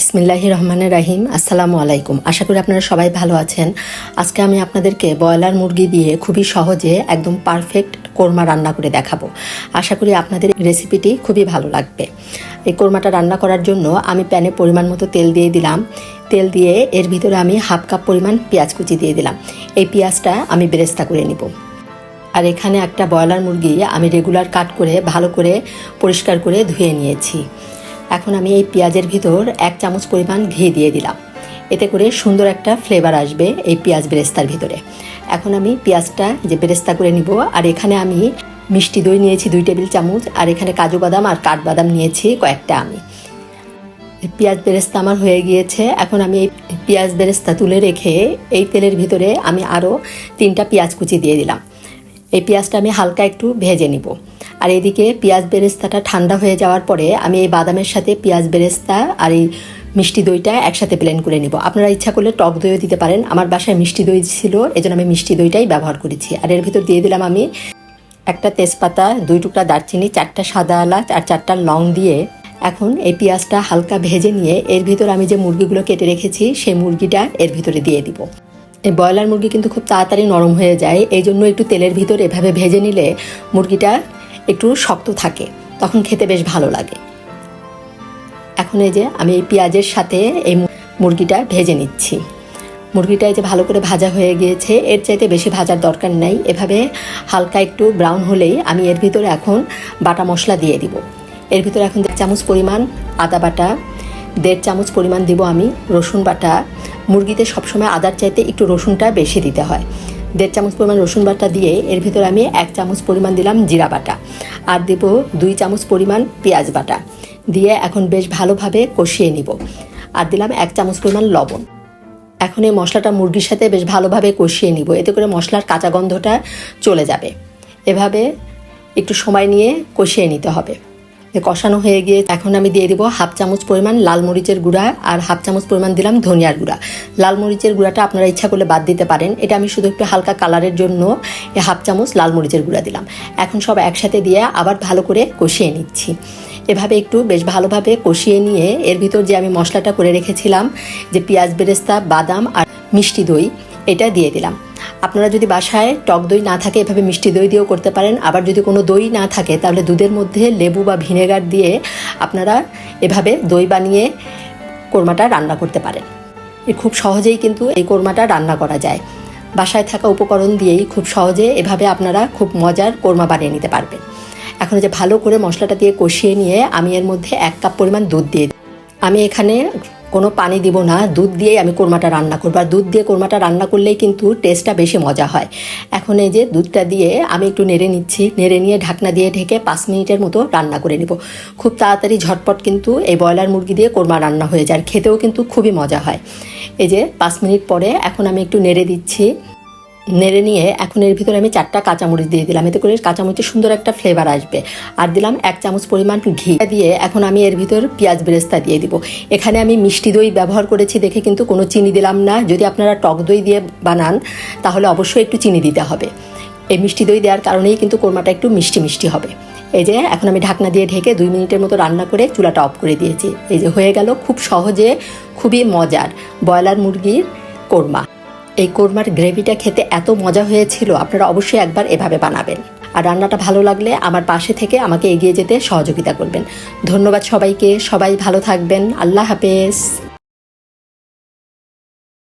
বিসমিল্লাহি রহমানের রাহিম, আসসালামু আলাইকুম। আশা করি আপনারা সবাই ভালো আছেন। আজকে আমি আপনাদেরকে ব্রয়লার মুরগি দিয়ে খুবই সহজে একদম পারফেক্ট কোরমা রান্না করে দেখাবো। আশা করি আপনাদের রেসিপিটি খুবই ভালো লাগবে। এই কোরমাটা রান্না করার জন্য আমি প্যানে পরিমাণ মতো তেল দিয়ে দিলাম। তেল দিয়ে এর ভিতরে আমি হাফ কাপ পরিমাণ পেঁয়াজ কুচি দিয়ে দিলাম। এই পেঁয়াজটা আমি বেরেস্তা করে নিব। আর এখানে একটা ব্রয়লার মুরগি আমি রেগুলার কাট করে ভালো করে পরিষ্কার করে ধুয়ে নিয়েছি। এখন আমি এই পেঁয়াজের ভিতর এক চামচ পরিমাণ ঘি দিয়ে দিলাম। এতে করে সুন্দর একটা ফ্লেভার আসবে এই পেঁয়াজ বেরেস্তার ভিতরে। এখন আমি পেঁয়াজটা যে বেরেস্তা করে নিব, আর এখানে আমি মিষ্টি দই নিয়েছি দুই টেবিল চামচ, আর এখানে কাজু বাদাম আর কাঠবাদাম নিয়েছি কয়েকটা আমি। পেঁয়াজ বেরেস্তা আমার হয়ে গিয়েছে। এখন আমি এই পেঁয়াজ বেরেস্তা তুলে রেখে এই তেলের ভিতরে আমি আরও তিনটা পেঁয়াজ কুচি দিয়ে দিলাম। এই পেঁয়াজটা আমি হালকা একটু ভেজে নিব। আর এদিকে পেঁয়াজ বেরেস্তাটা ঠান্ডা হয়ে যাওয়ার পরে আমি এই বাদামের সাথে পেঁয়াজ বেরেস্তা আর এই মিষ্টি দইটা একসাথে প্লেন করে নিব। আপনারা ইচ্ছা করলে টক দইও দিতে পারেন। আমার বাসায় মিষ্টি দই ছিল, এজন্য আমি মিষ্টি দইটাই ব্যবহার করেছি। আর এর ভিতর দিয়ে দিলাম আমি একটা তেজপাতা, দুই টুকরা দারচিনি, চারটা সাদা এলাচ আর চারটা লং দিয়ে এখন এই পেঁয়াজটা হালকা ভেজে নিয়ে এর ভিতর আমি যে মুরগিগুলো কেটে রেখেছি, সেই মুরগিটা এর ভিতরে দিয়ে দিব। এই ব্রয়লার মুরগি কিন্তু খুব তাড়াতাড়ি নরম হয়ে যায় এই জন্য একটু তেলের ভিতর এভাবে ভেজে নিলে মুরগিটা একটু শক্ত থাকে, তখন খেতে বেশ ভালো লাগে। এখন এই যে আমি এই পেঁয়াজের সাথে এই মুরগিটা ভেজে নিচ্ছি। মুরগিটা এই যে ভালো করে ভাজা হয়ে গিয়েছে, এর চাইতে বেশি ভাজার দরকার নাই। এভাবে হালকা একটু ব্রাউন হলেই আমি এর ভিতরে এখন বাটা মশলা দিয়ে দিব। এর ভিতরে এখন দেড় চামচ পরিমাণ আদা বাটা, দেড় চামচ পরিমাণ দিব আমি রসুন বাটা। মুরগিতে সবসময় আদার চাইতে একটু রসুনটা বেশি দিতে হয়। দেড় চামচ পরিমাণ রসুন বাটা দিয়ে এর ভিতরে আমি এক চামচ পরিমাণ দিলাম জিরা বাটা। আর দেব দুই চামচ পরিমাণ পেঁয়াজ বাটা। দিয়ে এখন বেশ ভালোভাবে কষিয়ে নিব। আর দিলাম এক চামচ পরিমাণ লবণ। এখন এই মশলাটা মুরগির সাথে বেশ ভালোভাবে কষিয়ে নিব। এতে করে মশলার কাঁচা গন্ধটা চলে যাবে। এভাবে একটু সময় নিয়ে কষিয়ে নিতে হবে। কষানো হয়ে গিয়ে এখন আমি দিয়ে দিব হাফ চামচ পরিমাণ লাল মরিচের গুঁড়া আর হাফ চামচ পরিমাণ দিলাম ধনিয়ার গুঁড়া। লাল মরিচের গুঁড়াটা আপনারা ইচ্ছা করলে বাদ দিতে পারেন। এটা আমি শুধু একটু হালকা কালারের জন্য হাফ চামচ লাল মরিচের গুঁড়া দিলাম। এখন সব একসাথে দিয়ে আবার ভালো করে কষিয়ে নিচ্ছি। এভাবে একটু বেশ ভালোভাবে কষিয়ে নিয়ে এর ভিতর যে আমি মশলাটা করে রেখেছিলাম, যে পেঁয়াজ, বেরেস্তা, বাদাম আর মিষ্টি দই, এটা দিয়ে দিলাম। আপনারা যদি বাসায় টক দই না থাকে, এভাবে মিষ্টি দই দিয়েও করতে পারেন। আবার যদি কোনো দই না থাকে, তাহলে দুধের মধ্যে লেবু বা ভিনেগার দিয়ে আপনারা এভাবে দই বানিয়ে কোরমাটা রান্না করতে পারেন। খুব সহজেই কিন্তু এই কোরমাটা রান্না করা যায়। বাসায় থাকা উপকরণ দিয়েই খুব সহজে এভাবে আপনারা খুব মজার কোরমা বানিয়ে নিতে পারবেন। এখন যে ভালো করে মশলাটা দিয়ে কষিয়ে নিয়ে আমি এর মধ্যে এক কাপ পরিমাণ দুধ দিয়ে। আমি এখানে কোনো পানি দিব না, দুধ দিয়েই আমি কোরমাটা রান্না করব। আর দুধ দিয়ে কোরমাটা রান্না করলেই কিন্তু টেস্টটা বেশি মজা হয়। এখন এই যে দুধটা দিয়ে আমি একটু নেড়ে নিচ্ছি, নেড়ে নিয়ে ঢাকনা দিয়ে ঢেকে পাঁচ মিনিটের মতো রান্না করে নিব। খুব তাড়াতাড়ি ঝটপট কিন্তু এই ব্রয়লার মুরগি দিয়ে কোরমা রান্না হয়ে যায় খেতেও কিন্তু খুবই মজা হয়। এই যে পাঁচ মিনিট পরে এখন আমি একটু নেড়ে দিচ্ছি। নেড়ে নিয়ে এখন এর ভিতরে আমি চারটা কাঁচামরিচ দিয়ে দিলাম। এতে করে কাঁচামরিচের সুন্দর একটা ফ্লেভার আসবে। আর দিলাম এক চামচ পরিমাণ ঘি দিয়ে এখন আমি এর ভিতর পেঁয়াজ বেরেস্তা দিয়ে দিব। এখানে আমি মিষ্টি দই ব্যবহার করেছি দেখে কিন্তু কোনো চিনি দিলাম না। যদি আপনারা টক দই দিয়ে বানান, তাহলে অবশ্যই একটু চিনি দিতে হবে। এই মিষ্টি দই দেওয়ার কারণেই কিন্তু কোরমাটা একটু মিষ্টি মিষ্টি হবে। এই যে এখন আমি ঢাকনা দিয়ে ঢেকে দুই মিনিটের মতো রান্না করে চুলাটা অফ করে দিয়েছি। এই যে হয়ে গেল খুব সহজে, খুবই মজার ব্রয়লার মুরগির কোরমা। এই কোরমার গ্রেভিটা খেতে এত মজা হয়েছিল, আপনারা অবশ্যই একবার এভাবে বানাবেন। আর রান্নাটা ভালো লাগলে আমার পাশে থেকে আমাকে এগিয়ে যেতে সহযোগিতা করবেন। ধন্যবাদ সবাইকে, সবাই ভালো থাকবেন, আল্লাহ হাফেজ।